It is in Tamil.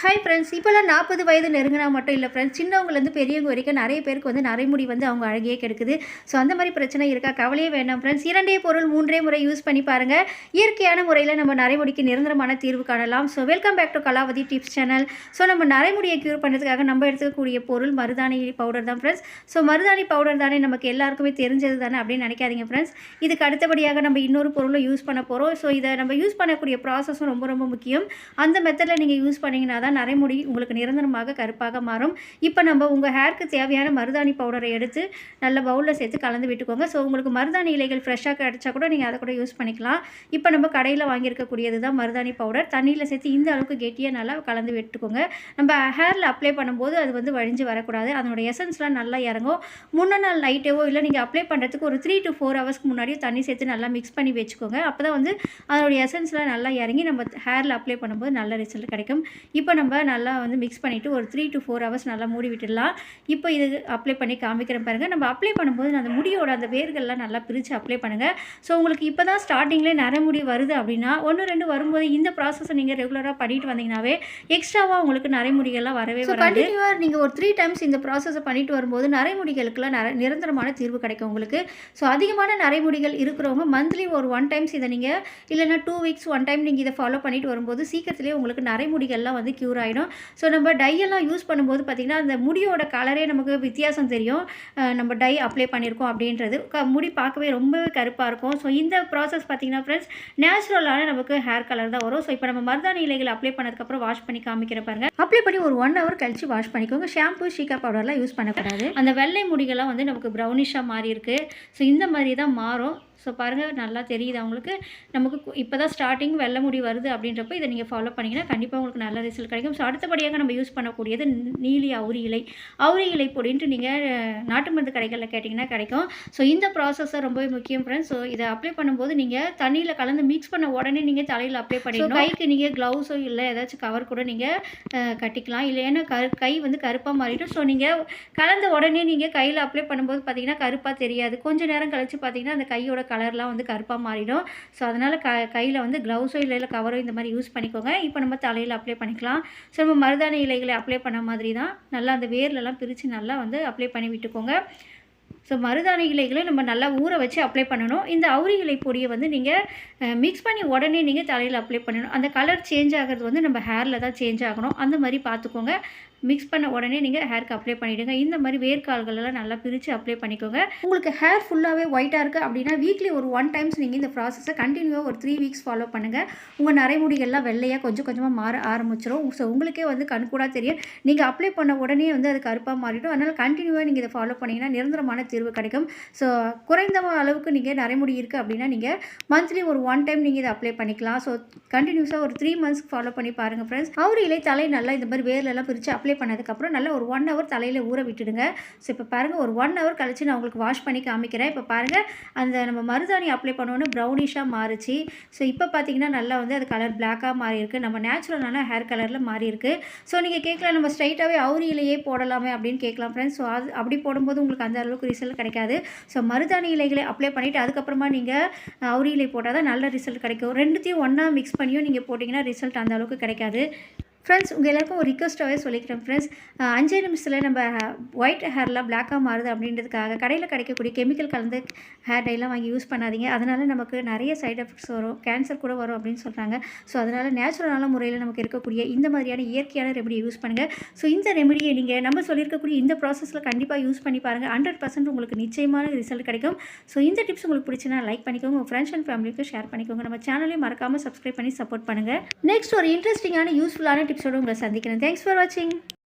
ஹாய் ஃப்ரெண்ட்ஸ் இப்போல்லாம் நாற்பது வயது நெருங்கினா மட்டும் இல்லை ஃப்ரெண்ட்ஸ் சின்னவங்கலேருந்து பெரியவங்க வரைக்கும் நிறைய பேருக்கு வந்து நரைமுடி வந்து அவங்க அழகியே கெடுக்குது. ஸோ அந்த மாதிரி பிரச்சனை இருக்கா? கவலையே வேண்டாம் ஃப்ரெண்ட்ஸ் இரண்டே பொருள் மூன்றே முறை யூஸ் பண்ணி பாருங்கள் இயற்கையான முறையில் நம்ம நரைமுடிக்கு நிரந்தரமான தீர்வு காணலாம். So welcome back to Kalavathi tips channel so நம்ம நரைமுடியை க்யூர் பண்ணுறதுக்காக நம்ம எடுத்துக்கக்கூடிய பொருள் மருதாணி பவுடர் தான் ஃப்ரெண்ட்ஸ் ஸோ மருதாணி பவுடர் தானே நமக்கு எல்லாருக்குமே தெரிஞ்சது தானே அப்படின்னு நினைக்காதீங்க ஃப்ரெண்ட்ஸ் இதுக்கு அடுத்தபடியாக நம்ம இன்னொரு பொருளும் யூஸ் பண்ண போகிறோம் ஸோ இதை நம்ம யூஸ் பண்ணக்கூடிய ப்ராசஸும் ரொம்ப ரொம்ப முக்கியம். அந்த மெத்தடில் நீங்கள் யூஸ் பண்ணிங்கன்னா தான் நரைமுடி உங்களுக்கு நிரந்தரமாக கருப்பாக மாறும். இப்போ நம்ம உங்கள் ஹேருக்கு தேவையான மருதாணி பவுடரை எடுத்து நல்ல பவுலில் சேர்த்து கலந்து விட்டுக்கோங்க. ஸோ உங்களுக்கு மருதாணி இலைகள் ஃப்ரெஷ்ஷாக கிடச்சா கூட நீங்கள் அதை கூட யூஸ் பண்ணிக்கலாம். இப்போ நம்ம கடையில் வாங்கியிருக்கக்கூடியது தான் மருதாணி பவுடர் தண்ணியில் சேர்த்து இந்த அளவுக்கு கெட்டியாக நல்லா கலந்து விட்டுக்கோங்க. நம்ம ஹேரில் அப்ளை பண்ணும்போது அது வந்து வழிஞ்சு வரக்கூடாது. அதனோட எசன்ஸ்லாம் நல்லா இறங்கும். முன்ன நாள் நைட்டேவோ இல்லை நீங்கள் அப்ளை பண்ணுறதுக்கு ஒரு த்ரீ டு ஃபோர் ஹவர்ஸ்க்கு முன்னாடியே தண்ணி சேர்த்து நல்லா மிக்ஸ் பண்ணி வச்சுக்கோங்க. அப்போ தான் வந்து அதனுடைய எசன்ஸ்லாம் நல்லா இறங்கி நம்ம ஹேரில் அப்ளை பண்ணும்போது நல்ல ரிசல்ட் கிடைக்கும். இப்போ நம்ம நல்லா வந்து மிக்ஸ் பண்ணிவிட்டு ஒரு த்ரீ டு ஃபோர் ஹவர்ஸ் நல்லா மூடி விட்டுடலாம். இப்போ இது அப்ளை பண்ணி காமிக்கிறேன் பாருங்கள் நம்ம அப்ளை பண்ணும்போது அந்த முடியோட அந்த வேர்கள்லாம் நல்லா பிரித்து அப்ளை பண்ணுங்கள் ஸோ உங்களுக்கு இப்போ தான் ஸ்டார்டிங்லேயே நரைமுடி வருது அப்படின்னா ஒன்று ரெண்டு வரும்போது இந்த ப்ராசஸை நீங்கள் ரெகுலராக பண்ணிட்டு வந்தீங்கன்னாவே எக்ஸ்ட்ராவாக உங்களுக்கு நரைமுடிகள்லாம் வரவே வராது. நீங்கள் ஒரு த்ரீ டைம்ஸ் இந்த ப்ராசஸை பண்ணிட்டு வரும்போது நரைமுடிகளுக்கெல்லாம் நிர நிரந்தரமான தீர்வு கிடைக்கும் உங்களுக்கு. ஸோ அதிகமான நரைமுடிகள் இருக்கிறவங்க மந்த்லி ஒரு ஒன் டைம்ஸ் இதை நீங்கள் இல்லைன்னா டூ வீக்ஸ் ஒன் டைம் நீங்கள் இதை ஃபாலோ பண்ணிட்டு வரும்போது சீக்கிரத்திலே உங்களுக்கு நரைமுடிகள்லாம் வந்து க்யூர் ஆகிடும் ஸோ நம்ம டையெல்லாம் யூஸ் பண்ணும்போது பார்த்திங்கன்னா அந்த முடியோட கலரே நமக்கு வித்தியாசம் தெரியும். நம்ம டை அப்ளை பண்ணியிருக்கோம் அப்படின்றது. முடி பார்க்கவே ரொம்பவே கருப்பாக இருக்கும். ஸோ இந்த ப்ராசஸ் பார்த்திங்கன்னா ஃப்ரெண்ட்ஸ் நேச்சுரலான நமக்கு ஹேர் கலர் தான் வரும். ஸோ இப்போ நம்ம மருதாணி இலைகள் அப்ளை பண்ணதுக்கப்புறம் வாஷ் பண்ணி காமிக்கிற பாருங்க. அப்ளை பண்ணி ஒரு ஒன் ஹவர் கழிச்சு வாஷ் பண்ணிக்கோங்க. ஷாம்பு ஷீக்கா பவுடர்லாம் யூஸ் பண்ணக்கூடாது. அந்த வெள்ளை முடிகள்லாம் வந்து நமக்கு ப்ரௌனிஷாக மாறி இருக்குது ஸோ இந்த மாதிரி தான் மாறும். ஸோ பாருங்கள் நல்லா தெரியுது. அவங்களுக்கு நமக்கு இப்போ தான் ஸ்டார்டிங் வெள்ளை முடி வருது அப்படின்றப்ப இதை நீங்கள் ஃபாலோ பண்ணிங்கன்னா கண்டிப்பாக உங்களுக்கு நல்ல ரிசல்ட் கிடைக்கும். ஸோ அடுத்தபடியாக நம்ம யூஸ் பண்ணக்கூடியது நீலி அவுரி இலை. அவுரி இலை பொடின்ட்டு நீங்கள் நாட்டு மருந்து கடைகளில் கேட்டிங்கன்னா கிடைக்கும். ஸோ இந்த ப்ராசஸ் ரொம்பவே முக்கியம் ஃப்ரெண்ட்ஸ் ஸோ இதை அப்ளை பண்ணும்போது நீங்கள் தண்ணியில் கலந்து மிக்ஸ் பண்ண உடனே நீங்கள் தலையில் அப்ளை பண்ணிடணும். கைக்கு நீங்கள் க்ளவுஸோ இல்லை ஏதாச்சும் கவர் கூட நீங்கள் கட்டிக்கலாம். இல்லை ஏன்னா கரு கை வந்து கருப்பாக மாறிடும். ஸோ நீங்கள் கலந்த உடனே நீங்கள் கையில் அப்ளை பண்ணும்போது பார்த்தீங்கன்னா கருப்பாக தெரியாது. கொஞ்ச நேரம் கழிச்சு பார்த்தீங்கன்னா அந்த கையோட கலர்லாம் வந்து கருப்பாக மாறிடும். ஸோ அதனால் க கையில் வந்து க்ளவுஸோ இல்லை இல்லை கவரோ இந்த மாதிரி யூஸ் பண்ணிக்கோங்க. இப்போ நம்ம தலையில் அப்ளை பண்ணிக்கலாம். ஸோ நம்ம மருதாணி இலைகளை அப்ளை பண்ண மாதிரி தான் நல்லா அந்த வேர்லலாம் பிரித்து நல்லா வந்து அப்ளை பண்ணி விட்டுக்கோங்க. ஸோ மருதாணி இலைகளை நம்ம நல்லா ஊற வச்சு அப்ளை பண்ணணும். இந்த அவுரி இலை பொடியை வந்து நீங்கள் மிக்ஸ் பண்ணி உடனே நீங்கள் தலையில் அப்ளை பண்ணணும். அந்த கலர் சேஞ்ச் ஆகிறது வந்து நம்ம ஹேரில் தான் சேஞ்ச் ஆகணும். அந்த மாதிரி பார்த்துக்கோங்க. மிக்ஸ் பண்ண உடனே நீங்கள் ஹேருக்கு அப்ளை பண்ணிவிடுங்க இந்த மாதிரி வேர்க்கால்கள் எல்லாம் நல்லா பிரித்து அப்ளை பண்ணிக்கோங்க. உங்களுக்கு ஹேர் ஃபுல்லாகவே ஒயிட்டாக இருக்குது அப்படின்னா வீக்லி ஒரு ஒன் டைம்ஸ் நீங்கள் இந்த ப்ராசஸை கண்டினியூவாக ஒரு த்ரீ வீக்ஸ் ஃபாலோ பண்ணுங்கள் உங்கள் நரைமுடிகள்லாம் வெள்ளையாக கொஞ்சம் கொஞ்சமாக மாற ஆரம்பிச்சிடும் ஸோ உங்களுக்கே வந்து கண்கூடாக தெரியும். நீங்கள் அப்ளை பண்ண உடனே வந்து அது கருப்பாக மாறிடும். அதனால் கண்டினியூவாக நீங்கள் இதை ஃபாலோ பண்ணிங்கன்னா நிரந்தரமான தீர்வு கிடைக்கும். ஸோ குறைந்த அளவுக்கு நீங்கள் நரைமுடி இருக்குது அப்படின்னா நீங்கள் மந்த்லி ஒரு ஒன் டைம் நீங்கள் இதை அப்ளை பண்ணிக்கலாம். ஸோ கண்டினியூஸாக ஒரு த்ரீ மந்த்ஸ்க்கு ஃபாலோ பண்ணி பாருங்கள் ஃப்ரெண்ட்ஸ் அவுரி இலை தலை நல்லா இந்த மாதிரி வேர்லெல்லாம் பிரித்து அப்ளை அப்ளை பண்ணதுக்கப்புறம் நல்லா ஒரு ஒன் ஹவர் தலையில் ஊற விட்டுடுங்க. ஸோ இப்போ பாருங்கள் ஒரு ஒன் ஹவர் கழிச்சு நான் உங்களுக்கு வாஷ் பண்ணி காமிக்கிறேன். இப்போ பாருங்கள் அந்த நம்ம மருதாணி அப்ளை பண்ணோன்னே ப்ரௌனிஷாக மாறிச்சு. ஸோ இப்போ பார்த்தீங்கன்னா நல்லா வந்து அது கலர் பிளாக்காக மாறிருக்கு நம்ம நேச்சுரலான ஹேர் கலரில் மாறி இருக்குது ஸோ நீங்கள் கேட்கலாம் நம்ம ஸ்ட்ரைட்டாகவே அவுரியிலேயே போடலாமே அப்படின்னு கேட்கலாம் ஃப்ரெண்ட்ஸ் ஸோ அது அப்படி போடும்போது உங்களுக்கு அந்த அளவுக்கு ரிசல்ட் கிடைக்காது. ஸோ மருதாணி இலைகளை அப்ளை பண்ணிவிட்டு அதுக்கப்புறமா நீங்கள் அவுரி இலை போட்டால் தான் நல்ல ரிசல்ட் கிடைக்கும். ரெண்டுத்தையும் ஒன்றா மிக்ஸ் பண்ணியும் நீங்கள் போட்டிங்கன்னா ரிசல்ட் அந்த அளவுக்கு கிடைக்காது. ஃப்ரெண்ட்ஸ் உங்கள் எல்லாருக்கும் ஒரு ரிக்வஸ்ட்டாகவே சொல்லிக்கிறேன் ஃப்ரெண்ட்ஸ் அஞ்சே நிமிஷத்தில் நம்ம ஒயிட் ஹேர்லாம் பிளாக்காக மாறுது அப்படின்றதுக்காக கடையில் கிடைக்கக்கூடிய கெமிக்கல் கலந்து ஹேர் டைலாம் வாங்கி யூஸ் பண்ணாதீங்க. அதனால் நமக்கு நிறைய சைட் எஃபெக்ட்ஸ் வரும் கேன்சர் கூட வரும் அப்படின்னு சொல்கிறாங்க ஸோ அதனால் நேச்சுரலான முறையில் நமக்கு இருக்கக்கூடிய இந்த மாதிரியான இயற்கையான ரெமடியை யூஸ் பண்ணுங்கள் ஸோ இந்த ரெமடியை நீங்கள் நம்ம சொல்லியிருக்கக்கூடிய இந்த ப்ராசஸில் கண்டிப்பாக யூஸ் பண்ணி பாருங்கள் ஹண்ட்ரட் பர்சன்ட் உங்களுக்கு நிச்சயமான ரிசல்ட் கிடைக்கும். ஸோ இந்த டிப்ஸ் உங்களுக்கு பிடிச்சினா லைக் பண்ணிக்கோங்க. உங்கள் ஃப்ரெண்ட்ஸ் அண்ட் ஃபேமிலிக்கு ஷேர் பண்ணிக்கோங்க. நம்ம சேனலையும் மறக்காமல் சப்ஸ்கிரைப் பண்ணி சப்போர்ட் பண்ணுங்கள் நெக்ஸ்ட் ஒரு இன்ட்ரெஸ்டிங்கான யூஸ்ஃபுல்லான டிப்ஸோடு உங்களை சந்திக்கிறேன் தேங்க்ஸ் ஃபார் வாட்சிங்